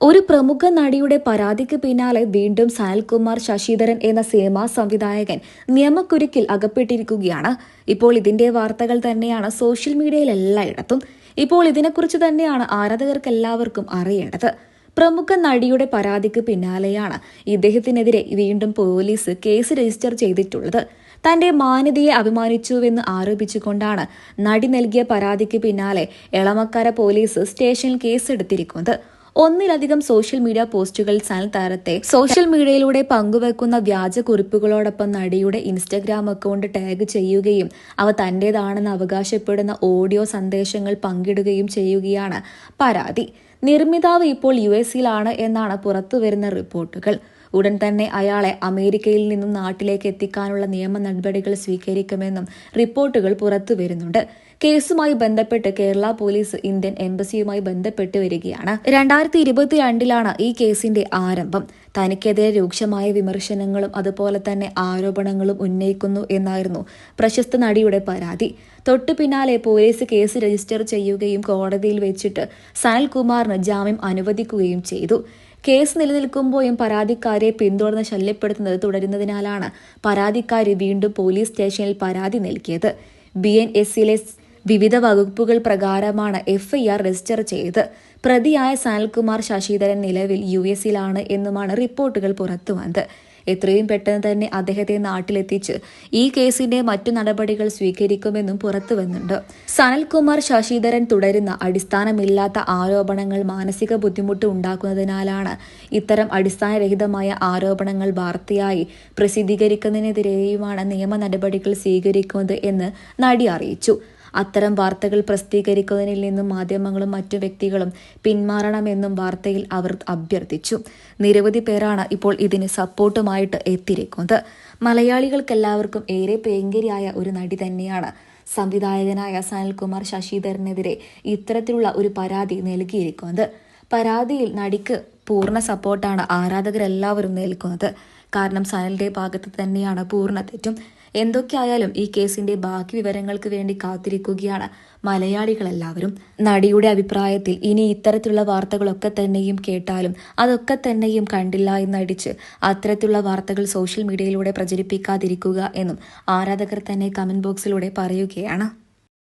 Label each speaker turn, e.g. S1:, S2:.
S1: ഒരു പ്രമുഖ നടിയുടെ പരാതിക്ക് പിന്നാലെ വീണ്ടും സനൽകുമാർ ശശിധരൻ എന്ന സിനിമാ സംവിധായകൻ നിയമക്കുരുക്കിൽ അകപ്പെട്ടിരിക്കുകയാണ്. ഇപ്പോൾ ഇതിന്റെ വാർത്തകൾ തന്നെയാണ് സോഷ്യൽ മീഡിയയിൽ എല്ലായിടത്തും. ഇപ്പോൾ ഇതിനെക്കുറിച്ച് തന്നെയാണ് ആരാധകർക്ക് എല്ലാവർക്കും അറിയേണ്ടത്. പ്രമുഖ നടിയുടെ പരാതിക്ക് പിന്നാലെയാണ് ഇദ്ദേഹത്തിനെതിരെ വീണ്ടും പോലീസ് കേസ് രജിസ്റ്റർ ചെയ്തിട്ടുള്ളത്. തന്റെ മാന്യതയെ അഭിമാനിച്ചുവെന്ന് ആരോപിച്ചുകൊണ്ടാണ് നടി നൽകിയ പരാതിക്ക് പിന്നാലെ എളമക്കര പോലീസ് സ്റ്റേഷനിൽ കേസെടുത്തിരിക്കുന്നത്. ഒന്നിലധികം സോഷ്യൽ മീഡിയ പോസ്റ്റുകൾ സനൽ താരത്തെ സോഷ്യൽ മീഡിയയിലൂടെ പങ്കുവെക്കുന്ന വ്യാജ കുറിപ്പുകളോടൊപ്പം നടിയുടെ ഇൻസ്റ്റഗ്രാം അക്കൗണ്ട് ടാഗ് ചെയ്യുകയും അവ തന്റേതാണെന്ന് അവകാശപ്പെടുന്ന ഓഡിയോ സന്ദേശങ്ങൾ പങ്കിടുകയും ചെയ്യുകയാണ് പരാതി. നിർമ്മിതാവ് ഇപ്പോൾ യു എസിലാണ് എന്നാണ് പുറത്തുവരുന്ന റിപ്പോർട്ടുകൾ. ഉടൻ തന്നെ അയാളെ അമേരിക്കയിൽ നിന്നും നാട്ടിലേക്ക് എത്തിക്കാനുള്ള നിയമ നടപടികൾ സ്വീകരിക്കുമെന്നും റിപ്പോർട്ടുകൾ പുറത്തു വരുന്നുണ്ട് കേസുമായി ബന്ധപ്പെട്ട് കേരള പോലീസ് ഇന്ത്യൻ എംബസിയുമായി ബന്ധപ്പെട്ട് വരികയാണ്. രണ്ടായിരത്തി ഇരുപത്തിരണ്ടിലാണ് ഈ കേസിന്റെ ആരംഭം. തനിക്കെതിരെ രൂക്ഷമായ വിമർശനങ്ങളും അതുപോലെ തന്നെ ആരോപണങ്ങളും ഉന്നയിക്കുന്നു എന്നായിരുന്നു പ്രശസ്ത നടിയുടെ പരാതി. തൊട്ടു പിന്നാലെ പോലീസ് കേസ് രജിസ്റ്റർ ചെയ്യുകയും കോടതിയിൽ വെച്ചിട്ട് സനൽകുമാറിന് ജാമ്യം അനുവദിക്കുകയും ചെയ്തു. കേസ് നിലനിൽക്കുമ്പോഴും പരാതിക്കാരെ പിന്തുടർന്ന് ശല്യപ്പെടുത്തുന്നത് തുടരുന്നതിനാലാണ് പരാതിക്കാരി വീണ്ടും പോലീസ് സ്റ്റേഷനിൽ പരാതി നൽകിയത്. ബി എൻ എസിലെ വിവിധ വകുപ്പുകൾ പ്രകാരമാണ് എഫ്ഐആർ രജിസ്റ്റർ ചെയ്ത് പ്രതിയായ സനൽകുമാർ ശശിധരൻ നിലവിൽ യു എസിലാണ് എന്നുമാണ് റിപ്പോർട്ടുകൾ പുറത്തുവന്നത് എത്രയും പെട്ടെന്ന് തന്നെ അദ്ദേഹത്തെ നാട്ടിലെത്തിച്ച് ഈ കേസിന്റെ മറ്റു നടപടികൾ സ്വീകരിക്കുമെന്നും പുറത്തു വന്നുണ്ട് സനൽകുമാർ ശശിധരൻ തുടരുന്ന അടിസ്ഥാനമില്ലാത്ത ആരോപണങ്ങൾ മാനസിക ബുദ്ധിമുട്ട് ഉണ്ടാക്കുന്നതിനാലാണ് ഇത്തരം അടിസ്ഥാനരഹിതമായ ആരോപണങ്ങൾ വാർത്തയായി പ്രസിദ്ധീകരിക്കുന്നതിനെതിരെയുമാണ് നിയമ നടപടികൾ സ്വീകരിക്കുന്നത് എന്ന് നടി അറിയിച്ചു. അത്തരം വാർത്തകൾ പ്രസിദ്ധീകരിക്കുന്നതിൽ നിന്നും മാധ്യമങ്ങളും മറ്റു വ്യക്തികളും പിന്മാറണമെന്നും വാർത്തയിൽ അവർ അഭ്യർത്ഥിച്ചു. നിരവധി പേരാണ് ഇപ്പോൾ ഇതിന് സപ്പോർട്ടുമായിട്ട് എത്തിയിരിക്കുന്നത്. മലയാളികൾക്കെല്ലാവർക്കും ഏറെ പ്രിയങ്കരിയായ ഒരു നടി തന്നെയാണ്. സംവിധായകനായ സനൽകുമാർ ശശിധരനെതിരെ ഇത്തരത്തിലുള്ള ഒരു പരാതി നൽകിയിരിക്കുന്നത്. പരാതിയിൽ നടിക്ക് പൂർണ സപ്പോർട്ടാണ് ആരാധകരെല്ലാവരും നൽകുന്നത്. കാരണം സനലിന്റെ ഭാഗത്ത് തന്നെയാണ് പൂർണ തെറ്റും. എന്തൊക്കെയായാലും ഈ കേസിന്റെ ബാക്കി വിവരങ്ങൾക്ക് വേണ്ടി കാത്തിരിക്കുകയാണ് മലയാളികളെല്ലാവരും. നടിയുടെ അഭിപ്രായത്തിൽ ഇനി ഇത്തരത്തിലുള്ള വാർത്തകളൊക്കെ തന്നെയും കേട്ടാലും അതൊക്കെ തന്നെയും കണ്ടില്ല എന്നടിച്ച് അത്തരത്തിലുള്ള വാർത്തകൾ സോഷ്യൽ മീഡിയയിലൂടെ പ്രചരിപ്പിക്കാതിരിക്കുക എന്നും ആരാധകർ തന്നെ കമന്റ് ബോക്സിലൂടെ പറയുകയാണ്.